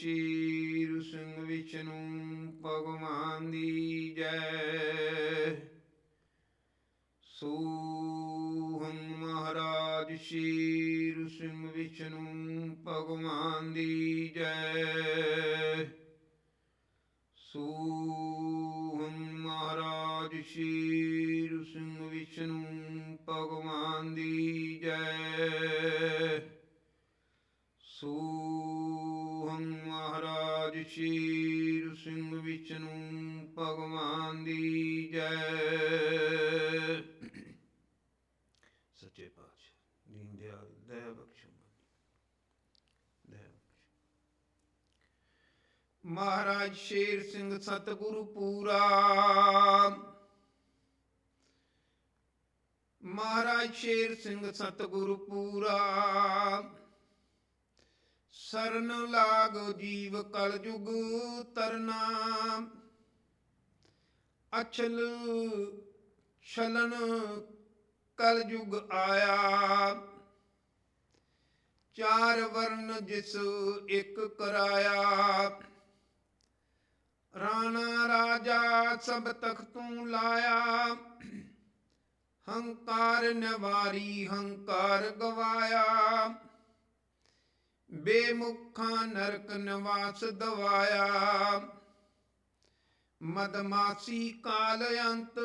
Sheer Singh Vishnu ਭਗਵਾਨ ਦੀ ਜੈ। ਸੋਹੰ ਮਹਾਰਾਜ ਸ਼ੀਰ ਸਿੰਘ ਵਿਸ਼ਨੂੰ ਭਗਵਾਨ ਦੀ ਜੈ। ਸੋਹੰ ਮਹਾਰਾਜ ਸ਼ੀਰ ਸਿੰਘ ਵਿਸ਼ਨੂੰ ਭਗਵਾਨ ਦੀ ਜੈ। ਸੂ ਸ਼ੇਰ ਸਿੰਘ ਵਿਸ਼ਨੂੰ ਭਗਵਾਨ ਦੀ ਜੈ। ਸੱਚੇ ਪਾਤਸ਼ਾਹ ਦੀਨ ਦਿਆਲ ਦਇਆ ਬਖਸ਼ੋ। ਮਹਾਰਾਜ ਸ਼ੇਰ ਸਿੰਘ ਸਤਿਗੁਰੂ ਪੂਰਾ। ਮਹਾਰਾਜ ਸ਼ੇਰ ਸਿੰਘ ਸਤਿਗੁਰੂ ਪੂਰਾ। ਸਰਨ ਲਾਗੋ ਜੀਵ ਕਲਯੁਗ ਤਰਨਾ। ਅਚਲ ਛਲਨ ਕਲਯੁਗ ਆਇਆ। ਚਾਰ ਵਰਨ ਜਿਸ ਇੱਕ ਕਰਾਇਆ। ਰਾਣਾ ਰਾਜਾ ਸਭ ਤਖਤੋਂ ਲਾਇਆ। ਹੰਕਾਰ ਨਿਵਾਰੀ ਹੰਕਾਰ ਗਵਾਇਆ। ਬੇਮੁਖਾਂ ਨਰਕ ਨਿਵਾਸ ਦਵਾਇਆ। ਮਦਮਾਸੀ ਕਾਲ ਅੰਤ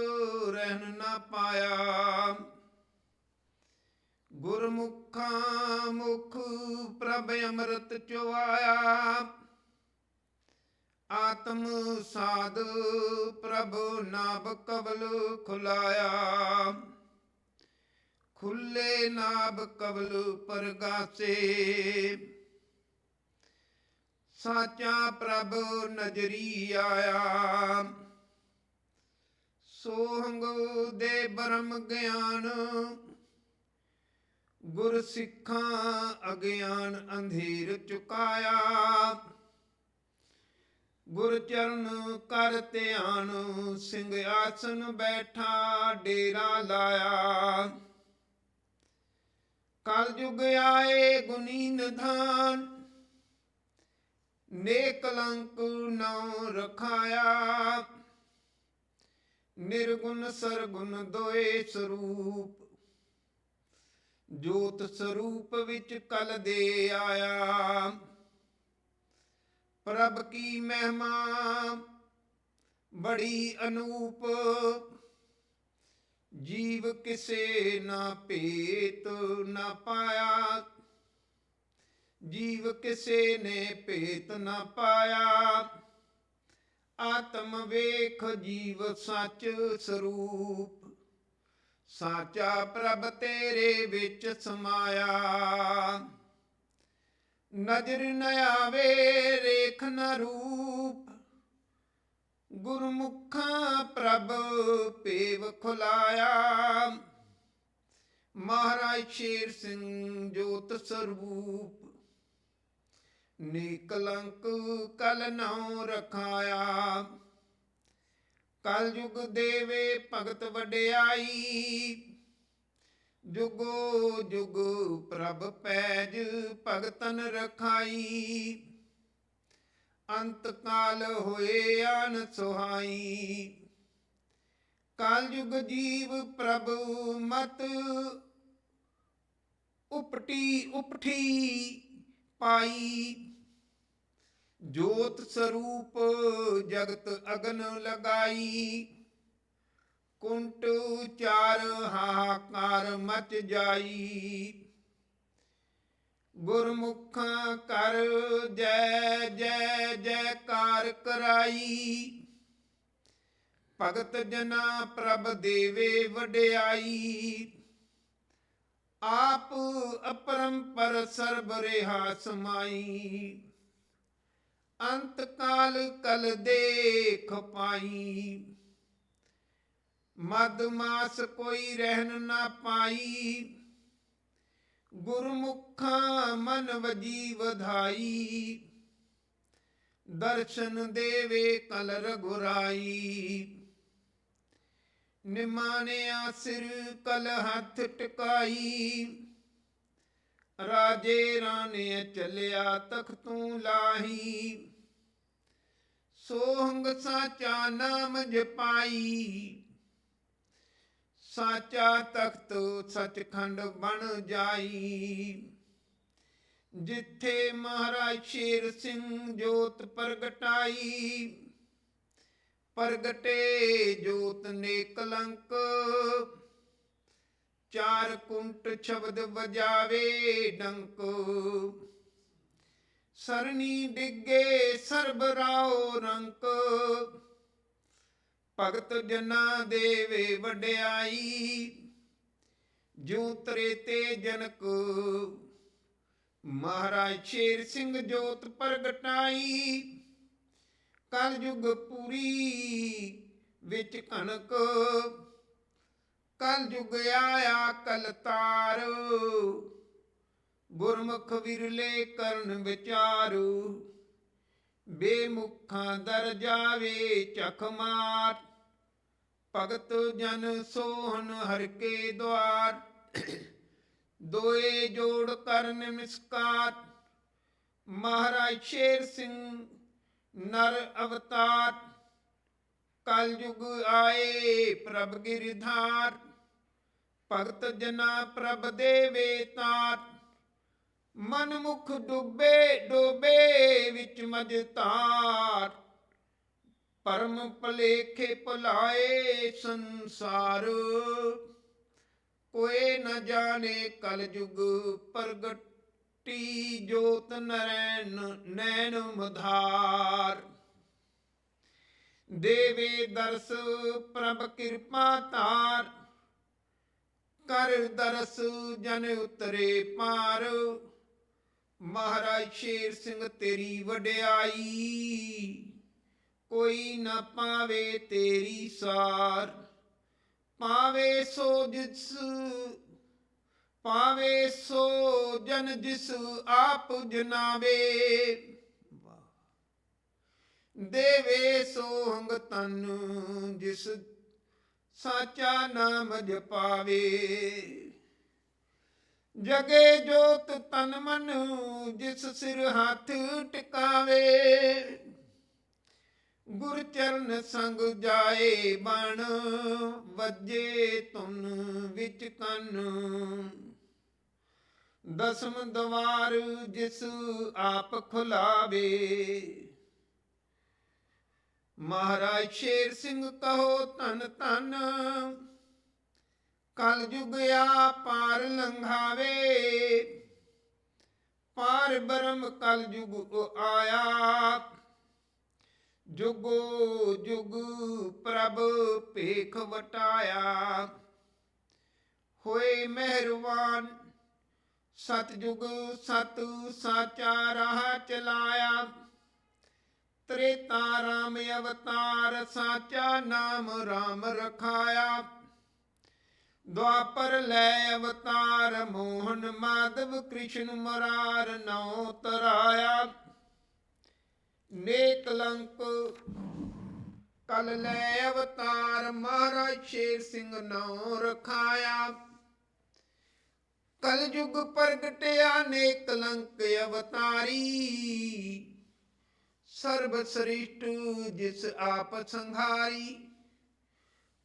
ਰਹਿਣ ਨਾ ਪਾਇਆ। ਗੁਰਮੁਖਾਂ ਮੁਖ ਪ੍ਰਭ ਅੰਮ੍ਰਿਤ ਚੁਆਇਆ। ਆਤਮ ਸਾਧ ਪ੍ਰਭ ਨਾਭ ਕਬਲ ਖੁਲਾਇਆ। ਖੁੱਲੇ ਨਾਭ ਕਬਲ ਪਰਗਾਸੇ ਸਾਚਾ ਪ੍ਰਭ ਨਜਰੀ ਆਇਆ। ਸੋਹੰਗ ਦੇ ਬਰਮ ਗਿਆਨ ਗੁਰ ਸਿੱਖਾਂ ਅਗਿਆਨ ਅੰਧੇਰ ਚੁਕਾਇਆ। ਗੁਰ ਚਰਨ ਕਰ ਧਿਆਨ, ਸਿੰਘ ਆਸਨ ਬੈਠਾ ਡੇਰਾ ਲਾਇਆ। ਕਲ ਜੁਗ ਆਏ ਗੁਨੀ ਨਿਧਾਨ ਨੇ ਕਲੰਕ ਨਉ ਰਖਾਇਆ। ਨਿਰਗੁਣ ਸਰਗੁਣ ਦੋਏ ਸਰੂਪ। ਜੋਤ ਸਰੂਪ ਵਿੱਚ ਕਲ ਦੇ ਆਇਆ। ਪ੍ਰਭ ਕੀ ਮਹਿਮਾ, ਬੜੀ ਅਨੂਪ। ਜੀਵ ਕਿਸੇ ਨਾ ਭੇਤ ਨਾ ਪਾਇਆ। ਜੀਵ ਕਿਸੇ ਨੇ ਭੇਤ ਨਾ ਪਾਇਆ। ਆਤਮ ਵੇਖ ਜੀਵ ਸੱਚ ਸਰੂਪ। ਸਾਚਾ ਪ੍ਰਭ ਤੇਰੇ ਵਿੱਚ ਸਮਾਇਆ। ਨਜ਼ਰ ਨ ਆਵੇ, ਰੇਖ ਨ ਰੂਪ। ਗੁਰਮੁਖਾਂ ਪ੍ਰਭ ਪੇਵ ਖੁਲਾਇਆ। ਮਹਾਰਾਜ ਸ਼ੇਰ ਸਿੰਘ ਜੋਤ ਸਰੂਪ। ਨਿਕਲੰਕ ਕਲ ਨਉ ਰਖਾਇਆ। ਕਲ ਯੁਗ ਦੇਵੇ ਭਗਤ ਵਡਿਆਈ। ਜੁਗੋ ਜੁਗ ਪ੍ਰਭ ਪੈਜ ਭਗਤਨ ਰਖਾਈ। ਅੰਤ ਕਾਲ ਹੋਏ ਆਨ ਸੁਹਾਈ। ਕਾਲ ਯੁਗ ਜੀਵ ਪ੍ਰਭ ਮਤ ਉਪਟੀ ਉਪਠੀ ਪਾਈ। ਜੋਤ ਸਰੂਪ ਜਗਤ ਅਗਨ ਲਗਾਈ। ਕੁੰਟ ਚਾਰ ਹਾਹਾਕਾਰ ਮਚ ਜਾਈ। ਗੁਰਮੁਖਾਂ ਕਰ ਜੈ ਜੈ ਜੈਕਾਰ ਕਰਾਈ। ਭਗਤ ਜਨਾ ਪ੍ਰਭ ਦੇਵੇ ਵਡਿਆਈ। ਆਪ ਅਪਰੰਪਰ ਸਰਬ ਰਹਾ ਸਮਾਈ। ਅੰਤ ਕਾਲ ਕਲ ਦੇਖ ਪਾਈ। ਮਦ ਮਾਸ ਕੋਈ ਰਹਿਣ ਨਾ ਪਾਈ। ਗੁਰਮੁਖਾਂ ਮਨ ਵਜੀ ਵਧਾਈ। ਦਰਸ਼ਨ ਦੇਵੇ ਕਲ ਰਘੁਰਾਈ। ਨਿਮਾਨਿਆ ਸਿਰ ਕਲ ਹੱਥ ਟਿਕਾਈ। ਰਾਜੇ ਰਾਣੇ ਚੱਲਿਆ ਤਖਤੋਂ ਲਾਹੀ। ਸੋਹੰਗ ਸਾਚਾ ਨਾਮ ਜਪਾਈ। ਸਾਚਾ ਤਖਤ ਸਚਖੰਡ ਬਣ ਜਾਈ। ਜਿੱਥੇ ਮਹਾਰਾਜ ਸ਼ੇਰ ਸਿੰਘ ਜੋਤ ਪ੍ਰਗਟਾਈ। ਪ੍ਰਗਟੇ ਜੋਤ ਨੇ ਕਲੰਕ ਚਾਰ ਕੁੰਟ ਸ਼ਬਦ ਵਜਾਵੇ ਡੰਕ। ਸਰਨੀ ਡਿੱਗੇ ਸਰਬ ਰਾਓ ਰੰਕ। ਭਗਤ ਜਨਾ ਦੇਵੇ ਵਡਿਆਈ ਜੋ ਤਰੇ ਤੇ ਜਨਕ। ਮਹਾਰਾਜ ਸ਼ੇਰ ਸਿੰਘ ਜੋਤ ਪ੍ਰਗਟਾਈ ਕਲ ਯੁਗ ਪੂਰੀ ਵਿੱਚ ਕਣਕ। ਕਲ ਯੁਗ ਆਇਆ ਕਲ ਤਾਰ। ਗੁਰਮੁਖ ਵਿਰਲੇ ਕਰਨ ਵਿਚਾਰੂ। ਬੇਮੁਖਾਂ ਦਰ ਜਾਵੇ ਚਖ ਮਾਰ। ਭਗਤ ਜਨ ਸੋਹਣ ਹਰ ਕੇ ਦਵਾਰ ਦੋਏ ਜੋੜ ਕਰਨ ਨਿਮਸਕਾਰ ਮਹਾਰਾਜ ਸ਼ੇਰ ਸਿੰਘ ਨਰ ਅਵਤਾਰ। ਕਲਯੁਗ ਆਏ ਪ੍ਰਭ ਗਿਰਧਾਰ। ਭਗਤ ਜਨਾ ਪ੍ਰਭ ਦੇਵੇ ਤਾਰ। ਮਨ ਮੁਖ ਡੁੱਬੇ ਡੋਬੇ ਵਿੱਚ ਮਜਤਾਰ ਪਰਮ ਭਲੇਖੇ ਭੁਲਾਏ ਸੰਸਾਰ। ਕੋਏ ਨ ਜਾਣੇ ਕਲਯੁਗ ਪ੍ਰਗਟੀ ਜੋਤ ਨਰੈਣ ਨੈਣ ਮਧਾਰ। ਦੇਵੇ ਦਰਸ ਪ੍ਰਭ ਕਿਰਪਾ ਤਾਰ। ਕਰ ਦਰਸ ਜਨ ਉਤਰੇ ਪਾਰ। ਮਹਾਰਾਜ ਸ਼ੇਰ ਸਿੰਘ ਤੇਰੀ ਵਡਿਆਈ, ਕੋਈ ਨਾ ਪਾਵੇ ਤੇਰੀ ਸਾਰ। ਪਾਵੇ ਸੋ ਜਿਸ, ਪਾਵੇ ਸੋ ਜਨ ਜਿਸ ਆਪ ਜਨਾਵੇ। ਦੇਵੇ ਸੋਹੰਗ ਤਨ ਜਿਸ ਸਾਚਾ ਨਾਮ ਜਪਾਵੇ। ਜਗੇ ਜੋਤ ਤਨ ਮਨ, ਜਿਸ ਸਿਰ ਹੱਥ ਟਿਕਾਵੇ। ਗੁਰ ਚਰਨ ਸੰਗ ਜਾਏ ਬਣ, ਵੱਜੇ ਤੁਨ ਵਿੱਚ ਕੰਨ। ਦਸਮ ਦਵਾਰ ਜਿਸ ਆਪ ਖੁਲਾਵੇ। ਮਹਾਰਾਜ ਸ਼ੇਰ ਸਿੰਘ ਕਹੋ ਧਨ ਧਨ। ਕਲ ਯੁਗ ਆ ਪਾਰ ਲੰਘਾਵੇ। ਪਾਰ ਬਰਮ ਕਲ ਯੁਗ ਆਇਆ। ਜੁਗੋ ਜੁਗ ਪ੍ਰਭ ਭੇਖ ਵਟਾਇਆ। ਹੋਏ ਮਿਹਰਬਾਨ ਸਤਜੁਗ ਸਤ ਸਾਚਾ ਰਾਹ ਚਲਾਇਆ। ਤ੍ਰੇਤਾ ਰਾਮ ਅਵਤਾਰ ਸਾਚਾ ਨਾਮ ਰਾਮ ਰਖਾਇਆ। ਦੁਆਪਰ ਲੈ ਅਵਤਾਰ ਮੋਹਨ ਮਾਧਵ ਕ੍ਰਿਸ਼ਨ ਮਰਾਰ ਨਉ ਤਰਾਇਆ। ਨੇਕ ਲੰਕ ਕਲ ਲੈ ਅਵਤਾਰ ਮਹਾਰਾਜ ਸ਼ੇਰ ਸਿੰਘ ਨਉ ਰਖਾਇਆ। ਕਲਯੁਗ ਪ੍ਰਗਟਿਆ ਨੇਕ ਲੰਕ ਅਵਤਾਰੀ। ਸਰਬ ਸ੍ਰਿਸ਼ਟ ਜਿਸ ਆਪ ਸੰਘਾਰੀ।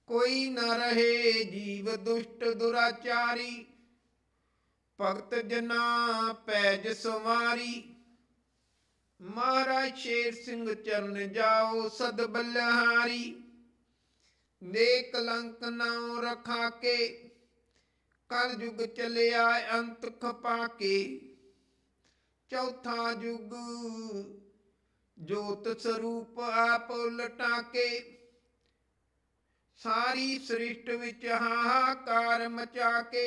ਕੋਈ ਨ ਰਹੇ ਜੀਵ ਦੁਸ਼ਟ ਦੁਰਾਚਾਰੀ। ਭਗਤ ਜਨਾ ਪੈਜ ਸਵਾਰੀ। ਮਹਾਰਾਜ ਸ਼ੇਰ ਸਿੰਘ ਚਰਨ ਜਾਓ ਸਦ ਬਲਹਾਰੀ। ਨੇ ਕਲੰਕ ਨਾਉ ਰਖਾ ਕੇ ਕਲ ਯੁਗ ਚਲਿਆ ਅੰਤ ਖਪਾ ਕੇ ਚੌਥਾ ਯੁਗ ਜੋਤ ਸਰੂਪ ਆਪ ਲਟਾ ਕੇ ਸਾਰੀ ਸ੍ਰਿਸ਼ਟ ਵਿੱਚ ਹਾਹਾਕਾਰ ਮਚਾ ਕੇ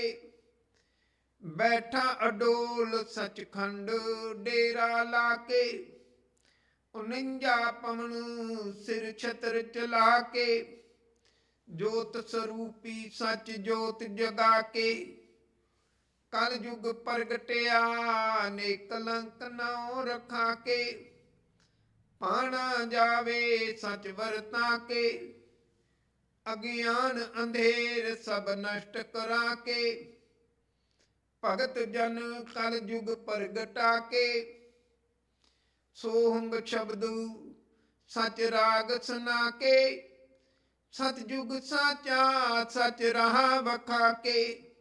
ਬੈਠਾ ਅਡੋਲ ਸਚਖੰਡ ਡੇਰਾ ਲਾ ਕੇ 49 ਪਵਨ ਸਿਰ ਛਤਰ ਚਲਾ ਕੇ ਜੋਤ ਸਰੂਪੀ ਸੱਚ ਜੋਤ ਜਗਾ ਕੇ ਕਲ ਯੁਗ ਪ੍ਰਗਟਿਆ ਨੇ ਕਲੰਕ ਨਾਉ ਰਖਾ ਕੇ ਪਾਣਾ ਜਾਵੇ, ਸਚ ਵਰਤਾ ਕੇ। ਅਗਿਆਨ ਅੰਧੇਰ ਸਭ ਨਸ਼ਟ ਕਰਾ ਕੇ। ਭਗਤ ਜਨ ਕਲ ਯੁਗ ਪ੍ਰਗਟਾ ਕੇ। ਸੋਹੰਗ ਸ਼ਬਦ ਸਚ ਰਾਗ ਸੁਨਾ ਕੇ। ਸਤ ਜੁਗ ਸਾਚਾ, ਸਚ ਰਹਾ ਵਖਾ ਕੇ।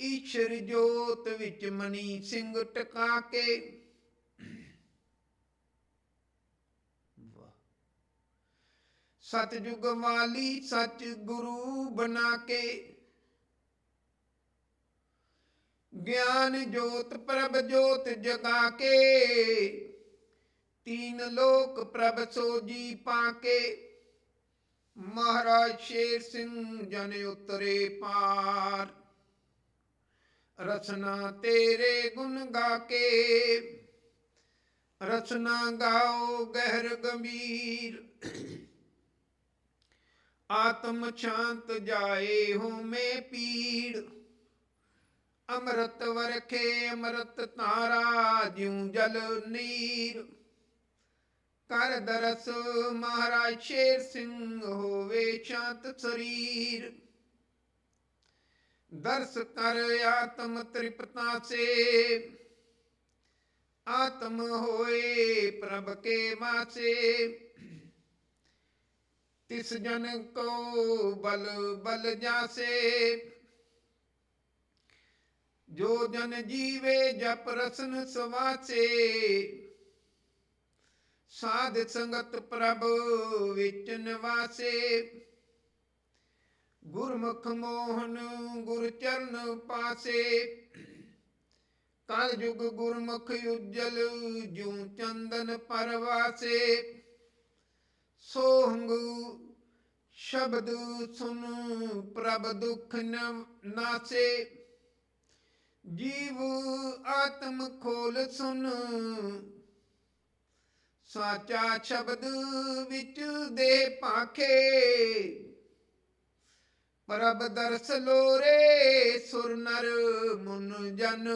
ਈਸ਼ਰ ਜੋਤ ਵਿੱਚ ਮਨੀ ਸਿੰਘ ਟਕਾ ਕੇ। ਸਤ ਵਾਲੀ ਸਚ ਗੁਰੂ ਬਣਾ ਕੇ। ਗਿਆਨ ਜੋਤ ਪ੍ਰਭ ਜੋਤ ਜਗਾ ਕੇ। ਤੀਨ ਲੋਕ ਪ੍ਰਭ ਸੋਜੀ ਪਾਕੇ ਮਹਾਰਾਜ ਸ਼ੇਰ ਸਿੰਘ ਜਨ ਉਤਰੇ ਪਾਰ। ਰਸਨਾ ਤੇਰੇ ਗੁਣ ਗਾ ਕੇ। ਰਸਨਾ ਗਾਓ ਗਹਿਰ ਗੰਭੀਰ। ਆਤਮ ਸ਼ਾਂਤ ਜਾਏ ਹੋਮੇ ਪੀੜ। ਅੰਮ੍ਰਿਤ ਵਰਖੇ ਅੰਮ੍ਰਿਤ ਤਾਰਾ, ਜਿਉ ਜਲ ਨੀਰ। ਕਰ ਦਰਸ ਮਹਾਰਾਜ ਸ਼ੇਰ ਸਿੰਘ ਹੋਵੇ ਸ਼ਾਂਤ ਸਰੀਰ। ਦਰਸ ਕਰ ਆਤਮ ਤ੍ਰਿਪਤਾ ਸੇ। ਆਤਮ ਹੋਏ ਪ੍ਰਭ ਕੇ ਮਾਸੇ। ਤਿਸ ਜਨ ਕੋ ਬਲ ਬਲ ਜਾਸੇ। ਜੋ ਜਨ ਜੀਵੇ ਜਪ ਰਸਨ ਸਵਾਸੇ। ਸਾਧ ਸੰਗਤ ਪ੍ਰਭ ਵਿੱਚ ਨਿਵਾਸੇ। ਗੁਰਮੁਖ ਮੋਹਨ ਗੁਰ ਚਰਨ ਪਾਸੇ। ਕਲ ਯੁਗ ਗੁਰਮੁਖ ਉਜਲ ਜੂ ਚੰਦਨ ਪਰਵਾਸੇ। ਸੋਹੰਗ, ਸ਼ਬਦ ਸੁਨ ਪ੍ਰਭ ਦੁਖ ਨ ਨਾਸੇ। ਜੀਵ ਆਤਮ ਖੋਲ ਸੁਨ, ਸਾਚਾ ਸ਼ਬਦ ਵਿੱਚ ਦੇ ਪਾਖੇ ਪ੍ਰਭ ਦਰਸ ਲੋਰੇ, ਸੁਰ ਨਰ ਮੁਨ ਜਨ।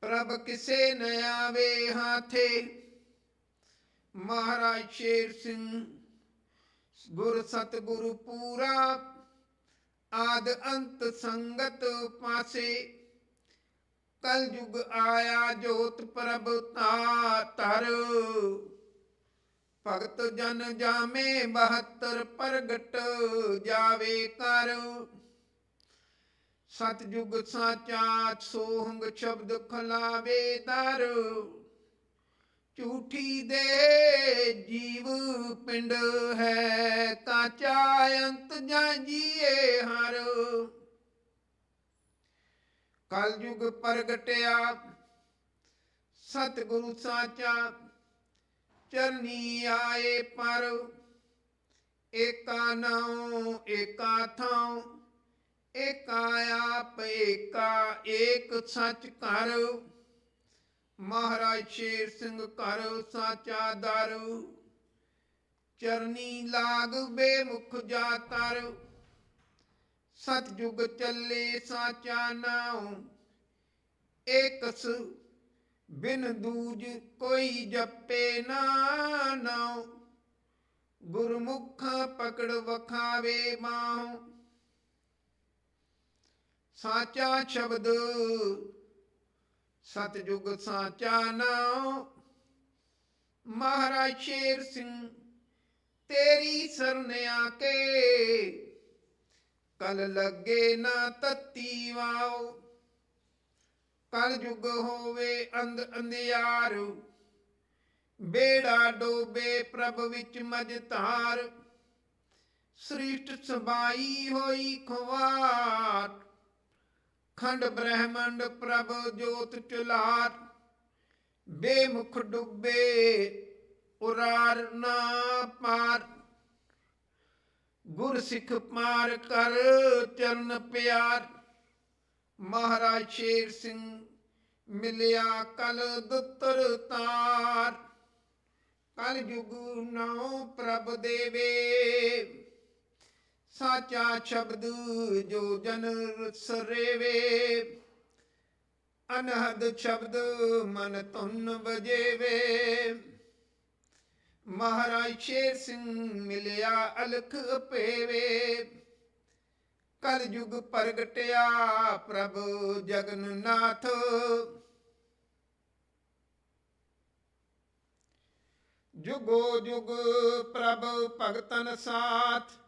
ਪ੍ਰਭ ਕਿਸੇ ਨ ਆਵੇ ਹਾਥੇ। ਮਹਾਰਾਜ ਸ਼ੇਰ ਸਿੰਘ, ਗੁਰ ਸਤਿਗੁਰੂ ਪੂਰਾ, ਆਦ ਅੰਤ ਸੰਗਤ ਪਾਸੇ ਕਲ ਯੁਗ ਆਇਆ ਜੋਤ ਪ੍ਰਭ ਧਾਤਰ ਭਗਤ ਜਨ ਜਾਮੇ 72 ਪ੍ਰਗਟ ਜਾਵੇ ਕਰ। ਸਤ ਜੁਗ ਸਾਚਾ ਸੋਹੰਗ ਸ਼ਬਦ ਖਲਾਵੇ ਦਰ। ਝੂਠੀ ਦੇ ਜੀਵ ਪਿੰਡ ਹੈ ਕਾਚਾ ਅੰਤ ਜਾਂ ਜੀਏ ਹਰ। ਕਲ ਪ੍ਰਗਟਿਆ, ਸਤਿਗੁਰੂ ਸਾਚਾ, ਚਰਨੀ ਆਏ ਪਰ। ਏਕਾ ਨਾਉ, ਏਕਾ ਥਾਉ, ਏਕਾ ਆਪ, ਏਕਾ ਏਕ ਸੱਚ ਕਰ ਮਹਾਰਾਜ ਸ਼ੇਰ ਸਿੰਘ ਘਰ ਸਾਚਾ ਦਰ। ਚਰਨੀ ਲਾਗ ਬੇਮੁਖ ਜਾਤਰ ਸਤਜੁਗ ਚੱਲੇ ਸਾਚਾ ਨਾਉ। ਏਕਸ ਬਿਨ ਦੂਜ ਕੋਈ ਜਪੇ ਨਾ ਨਾਉ। ਗੁਰਮੁਖ ਪਕੜ ਵਖਾਵੇ ਮਾਹੁ ਸਾਚਾ ਸ਼ਬਦ ਸਤਜੁਗ ਸਾਚਾ ਨਾਉ, ਮਹਾਰਾਜ ਸ਼ੇਰ ਸਿੰਘ, ਤੇਰੀ ਸਰਨ ਆ ਕੇ ਕਲ ਲੱਗੇ ਨਾ ਤਤੀ ਵਾਓ ਕਲ ਯੁਗ ਹੋਵੇ ਅੰਧ ਅੰਧਿਆਰ, ਬੇੜਾ ਡੋਬੇ ਪ੍ਰਭ ਵਿੱਚ ਮਜ ਮਜਤਾਰ ਸ੍ਰਿਸ਼ਟ ਸਬਾਈ ਹੋਈ ਖਵਾਰ ਖੰਡ ਬ੍ਰਹਮੰਡ ਪ੍ਰਭ ਜੋਤ ਚੁਲਾਰ, ਬੇਮੁਖ ਡੁੱਬੇ ਉਰਾਰ ਨਾ ਪਾਰ। ਗੁਰ ਸਿੱਖ ਪਾਰ ਕਰ ਚਰਨ ਪਿਆਰ, ਮਹਾਰਾਜ ਸ਼ੇਰ ਸਿੰਘ ਮਿਲਿਆ ਕਲ ਦੁੱਤਰ ਤਾਰ। ਕਲ ਯੁਗ ਨਉ ਪ੍ਰਭ ਦੇਵੇ ਸਾਚਾ ਸ਼ਬਦ ਜੋ ਜਨ ਸਰੇਵੇ। ਅਨਹਦ ਸ਼ਬਦ ਮਨ ਤੁਨ ਵਜੇਵੇ। ਮਹਾਰਾਜ ਸ਼ੇਰ ਸਿੰਘ ਮਿਲਿਆ ਅਲਖ ਪੇਵੇ ਕਲ ਯੁਗ ਪ੍ਰਗਟਿਆ ਪ੍ਰਭ ਜਗਨਨਾਥ। ਜੁਗੋ ਜੁਗ ਪ੍ਰਭ ਭਗਤਨ ਸਾਥ।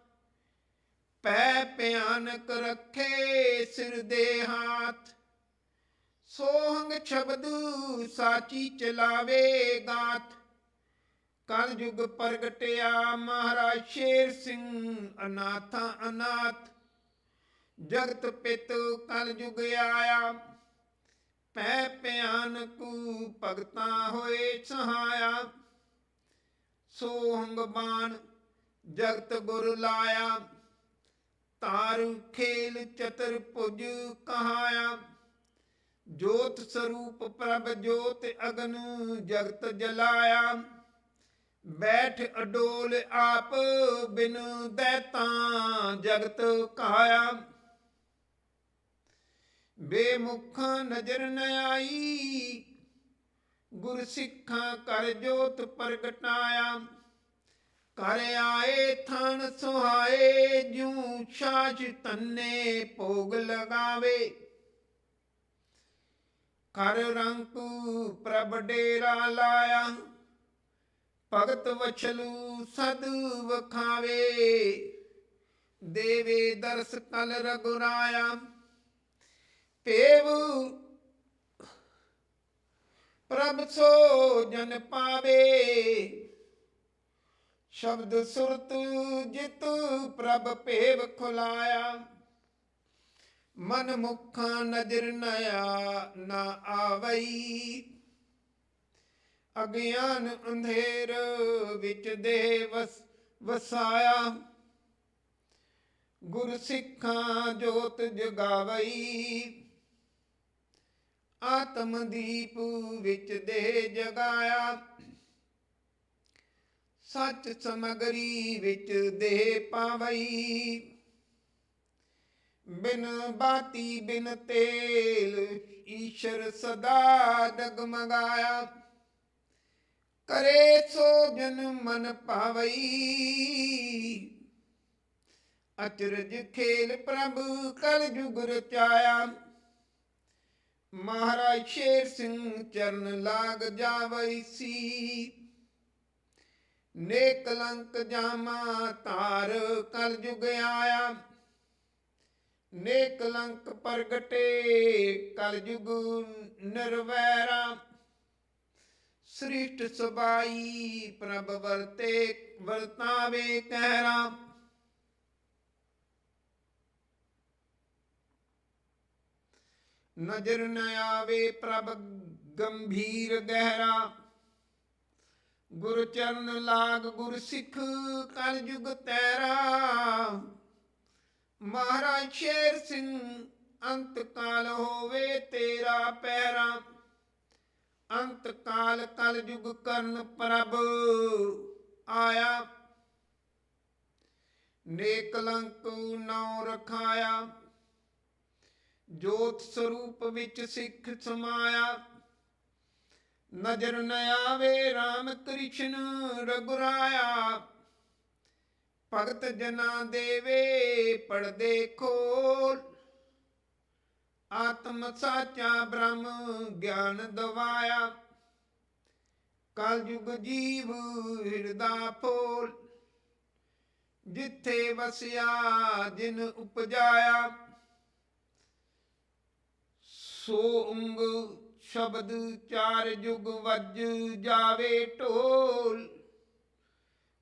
ਪੈ ਭਿਆਨਕ ਰੱਖੇ ਸਿਰ ਦੇ ਹਾਥ। ਸੋਹੰਗ ਸ਼ਬਦ ਸਾਚੀ ਚਲਾਵੇ ਗਾਥ। ਕਲ ਯੁਗ ਪ੍ਰਗਟਿਆ ਮਹਾਰਾਜ ਸ਼ੇਰ ਸਿੰਘ ਅਨਾਥਾ ਅਨਾਥ। ਜਗਤ ਪਿਤ ਕਲ ਯੁਗ ਆਇਆ। ਪੈ ਭਿਆਨਕੂ ਭਗਤਾਂ ਹੋਏ ਸਹਾਇਆ। ਸੋਹੰਗ ਬਾਣ ਜਗਤ ਗੁਰ ਲਾਇਆ। ਤਾਰ ਖੇਲ ਚਤਰ ਭੁਜ ਕਹਾਇਆ। ਜੋਤ ਸਰੂਪ ਪ੍ਰਭ ਜੋਤ ਅਗਨ ਜਗਤ ਜਲਾਇਆ। ਬੈਠ ਅਡੋਲ ਆਪ ਬਿਨ ਦੈਤਾ ਜਗਤ ਕਾਇਆ ਬੇਮੁਖ ਨਜ਼ਰ ਨ ਆਈ ਗੁਰ ਸਿੱਖਾਂ ਕਰ ਜੋਤ ਪ੍ਰਗਟਾਇਆ। ਕਰ ਆਏ ਥਣ ਸੁਹਾਏ ਜੂ ਛਾਛ ਤੰਨੇ ਭੋਗ ਲਗਾਵੇ। ਕਰ ਰੰਕੂ ਪ੍ਰਭ ਡੇਰਾ ਲਾਇਆ, ਭਗਤ ਵਛਲੂ ਸਦੂ ਵਖਾਵੇ। ਦੇਵੇ ਦਰਸ ਕਲ ਰਗੁਰਾਇਆ ਪੇਵ ਪ੍ਰਭ ਸੋ ਜਨ ਪਾਵੇ। ਸ਼ਬਦ ਸੁਰਤ ਜਿਤ ਪ੍ਰਭ ਭੇਵ ਖੁਲਾਇਆ। ਮਨ ਮੁਖਾਂ ਨਜ਼ਰ ਨਇਆ ਨਾ ਆਵਈ। ਅਗਿਆਨ ਅੰਧੇਰ ਵਿੱਚ ਦੇ ਵਸ ਵਸਾਇਆ। ਗੁਰ ਸਿੱਖਾਂ ਜੋਤ ਜਗਾਵਈ। ਆਤਮ ਦੀਪ ਵਿੱਚ ਦੇ ਜਗਾਇਆ। ਸੱਚ ਸਮਗਰੀ ਵਿੱਚ ਦੇ ਪਾਵਈ। ਬਿਨ ਬਾਤੀ ਬਿਨ ਤੇਲ ਈਸ਼ਰ ਸਦਾ ਡਗਮਗਾਇਆ। ਕਰੇ ਸੋ ਜਨ ਮਨ ਪਾਵਈ। ਅਚਰਜ ਖੇਲ ਪ੍ਰਭ ਕਲ ਜੁਗ ਰਚਾਇਆ ਮਹਾਰਾਜ ਸ਼ੇਰ ਸਿੰਘ ਚਰਨ ਲਾਗ ਜਾਵਈ ਸੀ। ਨੇ ਜਾਮਾ ਧਾਰ ਕਲ ਜੁਗ ਆਇਆ। ਨੇ ਪ੍ਰਗਟੇ ਕਲ ਜੁਗ ਨਿਰਵੈਰਾ। ਸ੍ਰਿਸ਼ਟ ਸਬਾਈ ਪ੍ਰਭ ਵਰਤੇ ਵਰਤਾਵੇ ਕਹਿਰਾ। ਨਜ਼ਰ ਨ ਆਵੇ ਪ੍ਰਭ ਗੰਭੀਰ ਗਹਿਰਾ। ਗੁਰ ਚਰਨ ਲਾਗ ਗੁਰ ਸਿੱਖ ਕਲ ਯੁਗ ਤੈਰਾ। ਮਹਾਰਾਜ ਸ਼ੇਰ ਸਿੰਘ, ਅੰਤ ਕਾਲ ਹੋਵੇ ਤੇਰਾ ਪੈਰਾ। ਅੰਤ ਕਾਲ ਕਲ ਯੁਗ ਕਰਨ ਪ੍ਰਭ ਆਇਆ। ਨੇ ਕਲੰਕ ਨਉ ਰਖਾਇਆ। ਜੋਤ ਸਰੂਪ ਵਿੱਚ ਸਿੱਖ ਸਮਾਇਆ। ਨਜ਼ਰ ਨ ਆਵੇ RAM ਕ੍ਰਿਸ਼ਨ ਰਗੁਰਾਇਆ। ਭਗਤ ਜਨਾ ਦੇਵੇ ਪੜਦੇ ਖੋਲ। ਆਤਮ ਸਾਚਾ ਬ੍ਰਹਮ ਗਿਆਨ ਦਵਾਇਆ। ਕਲ ਯੁਗ ਜੀਵ ਹਿਰਦਾ ਫੋਲ। ਜਿੱਥੇ ਵਸਿਆ, ਜਿਨ ਉਪਜਾਇਆ। ਸੋ ਉਂਗ ਸ਼ਬਦ ਚਾਰ ਯੁਗ ਵੱਜ ਜਾਵੇ ਢੋਲ।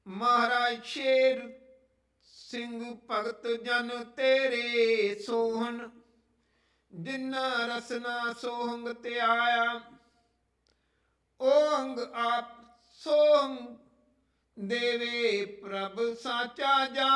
ਮਹਾਰਾਜ ਸ਼ੇਰ ਸਿੰਘ ਭਗਤ ਜਨ ਤੇਰੇ ਸੋਹਣ। ਜਿਨਾ ਰਸਨਾ ਸੋਹੰਗ ਤੇ ਆਇਆ ਓ ਆਪ ਸੋਹੰਗ ਦੇਵੇ ਪ੍ਰਭ ਸਾਚਾ ਜਾਪ।